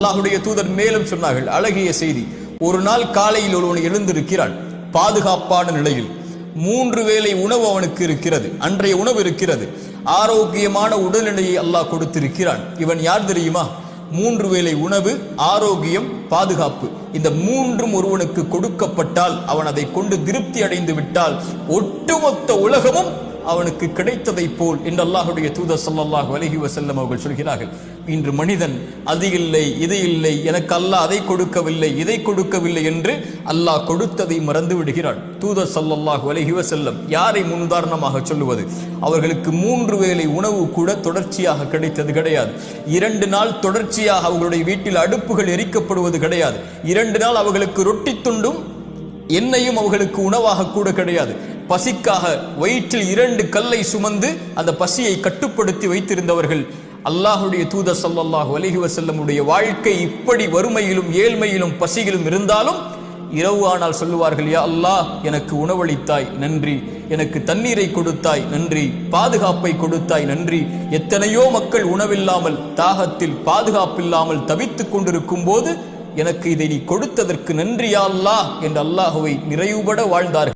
அல்லாஹுடைய தூதர் மேலும் சொன்னார்கள் அழகிய செய்தி ஒரு நாள் காலையில் ஒருவன் எழுந்திருக்கிறான் பாதுகாப்பான நிலையில் மூன்று வேளை உணவு அவனுக்கு இருக்கிறது அன்றைய உணவு இருக்கிறது ஆரோக்கியமான உடல்நிலையை அல்லாஹ் கொடுத்திருக்கிறான். இவன் யார் தெரியுமா? மூன்று வேளை உணவு ஆரோக்கியம் பாதுகாப்பு இந்த மூன்றும் ஒருவனுக்கு கொடுக்கப்பட்டால் அவன் அதை கொண்டு திருப்தி அடைந்து விட்டால் ஒட்டுமொத்த உலகமும் அவனுக்கு கிடைத்ததை போல் என்று அல்லாஹுடைய தூதர் ஸல்லல்லாஹு அலஹி வசல்லம் அவர்கள் சொல்கிறார்கள். இன்று மனிதன் அது இல்லை இது இல்லை எனக்கு அல்லாஹ் அதை கொடுக்கவில்லை இதை கொடுக்கவில்லை என்று அல்லாஹ் கொடுத்ததை மறந்து விடுகிறான். தூதர் ஸல்லல்லாஹு அலஹி வசல்லம் யாரை முன்னுதாரணமாக சொல்லுவது? அவர்களுக்கு மூன்று வேளை உணவு கூட தொடர்ச்சியாக கிடைத்தது கிடையாது. இரண்டு நாள் தொடர்ச்சியாக அவர்களுடைய வீட்டில் அடுப்புகள் எரிக்கப்படுவது கிடையாது. இரண்டு நாள் அவர்களுக்கு ரொட்டி துண்டும் எண்ணெயும் அவர்களுக்கு உணவாக கூட கிடையாது. பசிக்காக வயிற்றில் இரண்டு கல்லை சுமந்து அந்த பசியை கட்டுப்படுத்தி வைத்திருந்தவர்கள் அல்லாஹுடைய தூத ஸல்லல்லாஹு அலைஹி வசல்லமுடைய வாழ்க்கை இப்படி வறுமையிலும் ஏழ்மையிலும் பசியிலும் இருந்தாலும் இரவு ஆனால் சொல்லுவார்கள் யா அல்லாஹ் எனக்கு உணவளித்தாய் நன்றி. எனக்கு தண்ணீரை கொடுத்தாய் நன்றி. பாதுகாப்பை கொடுத்தாய் நன்றி. எத்தனையோ மக்கள் உணவில்லாமல் தாகத்தில் பாதுகாப்பில்லாமல் தவித்துக் கொண்டிருக்கும் போது எனக்கு இதை நீ கொடுத்ததற்கு நன்றி யா அல்லாஹ் என்று அல்லாஹுவை நிறைவுபட வாழ்ந்தார்கள்.